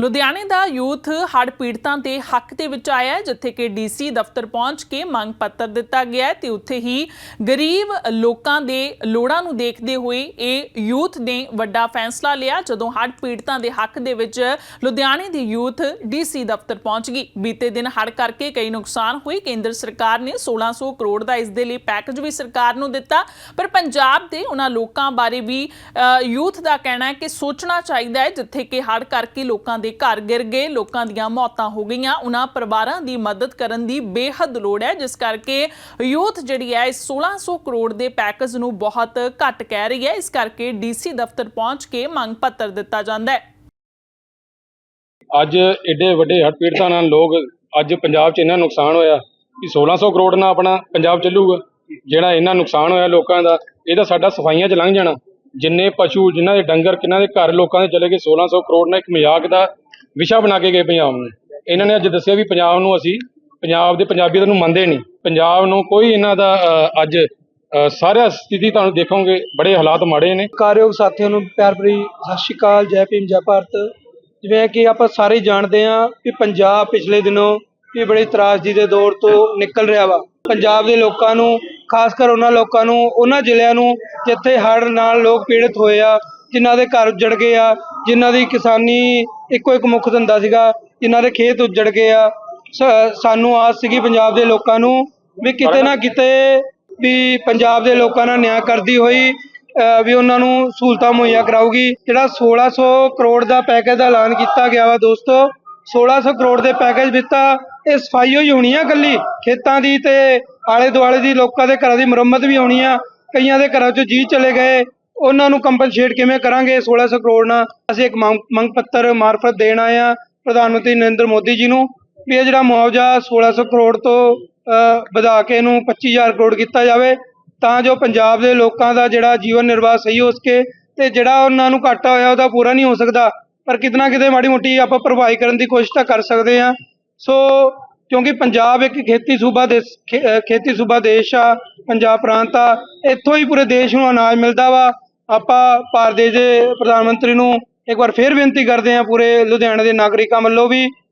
ਲੁਧਿਆਣੇ ਦਾ ਯੂਥ ਹੜ੍ਹ ਪੀੜਤਾਂ ਦੇ ਹੱਕ ਦੇ ਵਿੱਚ ਆਇਆ ਜਿੱਥੇ ਕਿ ਡੀਸੀ ਦਫ਼ਤਰ ਪਹੁੰਚ ਕੇ ਮੰਗ ਪੱਤਰ ਦਿੱਤਾ ਗਿਆ ਹੈ ਤੇ ਉੱਥੇ ਹੀ ਗਰੀਬ ਲੋਕਾਂ ਦੇ ਲੋੜਾਂ ਨੂੰ ਦੇਖਦੇ ਹੋਏ ਇਹ ਯੂਥ ਨੇ ਵੱਡਾ ਫੈਸਲਾ ਲਿਆ, ਜਦੋਂ ਹੜ੍ਹ ਪੀੜਤਾਂ ਦੇ ਹੱਕ ਦੇ ਵਿੱਚ ਲੁਧਿਆਣੇ ਦੀ ਯੂਥ ਡੀਸੀ ਦਫ਼ਤਰ ਪਹੁੰਚ ਗਈ। ਬੀਤੇ ਦਿਨ ਹੜ੍ਹ ਕਰਕੇ ਕਈ ਨੁਕਸਾਨ ਹੋਏ। ਕੇਂਦਰ ਸਰਕਾਰ ਨੇ 1600 ਕਰੋੜ ਦਾ ਇਸ ਦੇ ਲਈ ਪੈਕੇਜ ਵੀ ਸਰਕਾਰ ਨੂੰ ਦਿੱਤਾ, ਪਰ ਪੰਜਾਬ ਦੇ ਉਹਨਾਂ ਲੋਕਾਂ ਬਾਰੇ ਵੀ ਯੂਥ ਦਾ ਕਹਿਣਾ ਹੈ ਕਿ ਸੋਚਣਾ ਚਾਹੀਦਾ ਹੈ, ਜਿੱਥੇ ਕਿ ਹੜ੍ਹ ਕਰਕੇ ਲੋਕਾਂ ਦੇ ਘਰ ਗਿਰ ਗਏ, ਲੋਕਾਂ ਦੀਆਂ ਮੌਤਾਂ ਹੋ ਗਈਆਂ। ਉਹਨਾਂ ਪਰਿਵਾਰਾਂ ਦੀ ਮਦਦ ਕਰਨ ਦੀ ਬੇਹੱਦ ਲੋੜ ਹੈ, ਜਿਸ ਕਰਕੇ ਯੂਥ ਜਿਹੜੀ ਹੈ 1600 ਕਰੋੜ ਦੇ ਪੈਕੇਜ ਨੂੰ ਬਹੁਤ ਘੱਟ ਕਹਿ ਰਹੀ ਹੈ। ਇਸ ਕਰਕੇ ਡੀਸੀ ਦਫ਼ਤਰ ਪਹੁੰਚ ਕੇ ਮੰਗ ਪੱਤਰ ਦਿੱਤਾ ਜਾਂਦਾ ਹੈ। ਅੱਜ ਏਡੇ ਵੱਡੇ ਹੜ੍ਹ ਪੀੜਤਾਂ ਨਾਲ ਲੋਕ, ਅੱਜ ਪੰਜਾਬ 'ਚ ਇੰਨਾ ਨੁਕਸਾਨ ਹੋਇਆ ਕਿ 1600 ਕਰੋੜ ਨਾਲ ਆਪਣਾ ਪੰਜਾਬ ਚੱਲੂਗਾ, ਜਿਹੜਾ ਇੰਨਾ ਨੁਕਸਾਨ ਹੋਇਆ ਲੋਕਾਂ ਦਾ ਇਹਦਾ ਸਾਡਾ ਸਫਾਈਆਂ 'ਚ ਲੰਘ ਜਾਣਾ। ਜਿੰਨੇ ਪਸ਼ੂ ਜਿਨ੍ਹਾਂ ਦੇ ਡੰਗਰ, ਕਿੰਨਾਂ ਦੇ ਘਰ ਲੋਕਾਂ ਦੇ ਚਲੇ ਗਏ 1600 ਕਰੋੜ ਨਾਲ ਇੱਕ ਮਜ਼ਾਕ ਦਾ ਵਿਸ਼ਾ ਬਣਾ ਕੇ ਗਏ ਪੰਜਾਬ ਨੂੰ। ਇਹਨਾਂ ਨੇ ਅੱਜ ਦੱਸਿਆ ਵੀ ਪੰਜਾਬ ਨੂੰ ਅਸੀਂ ਪੰਜਾਬ ਦੇ ਪੰਜਾਬੀਆਂ ਨੂੰ ਮੰਨਦੇ ਨਹੀਂ। ਪੰਜਾਬ ਨੂੰ ਕੋਈ ਇਹਨਾਂ ਦਾ ਅੱਜ ਸਾਰਾ ਸਥਿਤੀ ਤੁਹਾਨੂੰ ਦੇਖੋਗੇ, ਬੜੇ ਹਾਲਾਤ ਮਾੜੇ ਨੇ। ਕਾਰਯੋਗ ਸਾਥੀਆਂ ਨੂੰ ਪਿਆਰ ਭਰੀ ਸਤਿ ਸ਼੍ਰੀ ਅਕਾਲ, ਜੈ ਭੀਮ, ਜੈ ਭਾਰਤ। ਜਿਵੇਂ ਕਿ ਆਪਾਂ ਸਾਰੇ ਜਾਣਦੇ ਹਾਂ ਕਿ ਪੰਜਾਬ ਪਿਛਲੇ ਦਿਨੋਂ ਵੀ ਬੜੀ ਤਰਾਸਦੀ ਦੇ ਦੌਰ ਤੋਂ ਨਿਕਲ ਰਿਹਾ ਵਾ। ਪੰਜਾਬ ਦੇ ਲੋਕਾਂ ਨੂੰ ਖਾਸ ਕਰ ਉਹਨਾਂ ਲੋਕਾਂ ਨੂੰ, ਉਹਨਾਂ ਜ਼ਿਲ੍ਹਿਆਂ ਨੂੰ, ਜਿੱਥੇ ਹੜ੍ਹ ਨਾਲ ਲੋਕ ਪੀੜਤ ਹੋਏ ਆ, ਜਿਨ੍ਹਾਂ ਦੇ ਘਰ ਉੱਜੜ ਗਏ ਆ, ਜਿਨ੍ਹਾਂ ਦੀ ਕਿਸਾਨੀ ਇੱਕੋ ਇੱਕ ਮੁੱਖ ਧੰਦਾ ਸੀਗਾ, ਜਿਨ੍ਹਾਂ ਦੇ ਖੇਤ ਉੱਜੜ ਗਏ ਆ। ਸਾਨੂੰ ਆਸ ਸੀਗੀ ਪੰਜਾਬ ਦੇ ਲੋਕਾਂ ਨੂੰ ਵੀ ਕਿਤੇ ਨਾ ਕਿਤੇ ਵੀ ਪੰਜਾਬ ਦੇ ਲੋਕਾਂ ਨਾਲ ਨਿਆਂ ਕਰਦੀ ਹੋਈ ਵੀ ਉਹਨਾਂ ਨੂੰ ਸਹੂਲਤਾਂ ਮੁਹੱਈਆ ਕਰਾਊਗੀ। ਜਿਹੜਾ 1600 ਕਰੋੜ ਦਾ ਪੈਕੇਜ ਦਾ ਐਲਾਨ ਕੀਤਾ ਗਿਆ ਵਾ ਦੋਸਤੋ 1600 ਕਰੋੜ ਦੇ ਪੈਕੇਜ ਵਿੱਚ ਤਾਂ ਇਹ ਸਫ਼ਾਈ ਹੋਈ ਹੋਣੀ ਆ ਇਕੱਲੀ। ਖੇਤਾਂ ਦੀ ਤੇ ਆਲੇ ਦੁਆਲੇ ਦੀ ਲੋਕਾਂ ਦੇ ਘਰਾਂ ਦੀ ਮੁਰੰਮਤ ਵੀ ਹੋਣੀ ਆ। ਕਈਆਂ ਦੇ ਘਰਾਂ 'ਚੋਂ ਜੀ ਚਲੇ ਗਏ। ਉਹਨਾਂ ਨੂੰ ਕੰਪਨਸੇਟ ਕਿਵੇਂ ਕਰਾਂਗੇ? 1600 ਕਰੋੜ ਨਾਲ ਅਸੀਂ ਇੱਕ ਮੰਗ ਮੰਗ ਪੱਤਰ ਮਾਰਫਤ ਦੇਣ ਆਏ ਆ ਪ੍ਰਧਾਨ ਮੰਤਰੀ ਨਰਿੰਦਰ ਮੋਦੀ ਜੀ ਨੂੰ ਵੀ ਇਹ ਜਿਹੜਾ ਮੁਆਵਜ਼ਾ 1600 ਕਰੋੜ ਤੋਂ ਅਹ, ਵਧਾ ਕੇ ਇਹਨੂੰ 25000 ਕਰੋੜ ਕੀਤਾ ਜਾਵੇ ਤਾਂ ਜੋ ਪੰਜਾਬ ਦੇ ਲੋਕਾਂ ਦਾ ਜਿਹੜਾ ਜੀਵਨ ਨਿਰਵਾਹ ਸਹੀ ਹੋ ਸਕੇ ਤੇ ਜਿਹੜਾ ਉਹਨਾਂ ਨੂੰ ਘਾਟਾ ਹੋਇਆ ਉਹਦਾ ਪੂਰਾ ਨਹੀਂ ਹੋ ਸਕਦਾ। ਪਰ ਕਿਤਨਾ ਕਿਤੇ ਮਾੜੀ ਮੋਟੀ ਆਪਾਂ ਭਰਪਾਈ ਕਰਨ ਦੀ ਕੋਸ਼ਿਸ਼ ਤਾਂ ਕਰ ਸਕਦੇ ਹਾਂ। ਸੋ ਕਿਉਂਕਿ ਪੰਜਾਬ ਇੱਕ ਖੇਤੀ ਸੂਬਾ ਦੇ ਖੇਤੀ ਸੂਬਾ ਦੇਸ਼ ਆ, ਪੰਜਾਬ ਪ੍ਰਾਂਤ ਆ, ਇੱਥੋਂ ਹੀ ਪੂਰੇ ਦੇਸ਼ ਨੂੰ ਅਨਾਜ ਮਿਲਦਾ ਵਾ। ਆਪਾਂ ਭਾਰਤ ਦੇ ਪ੍ਰਧਾਨ ਮੰਤਰੀ ਨੂੰ ਇੱਕ ਵਾਰ ਫੇਰ ਬੇਨਤੀ ਕਰਦੇ ਹਾਂ, ਪੂਰੇ ਲੁਧਿਆਣੇ ਦੇ ਨਾਗਰਿਕਾਂ ਵੱਲੋਂ ਵੀ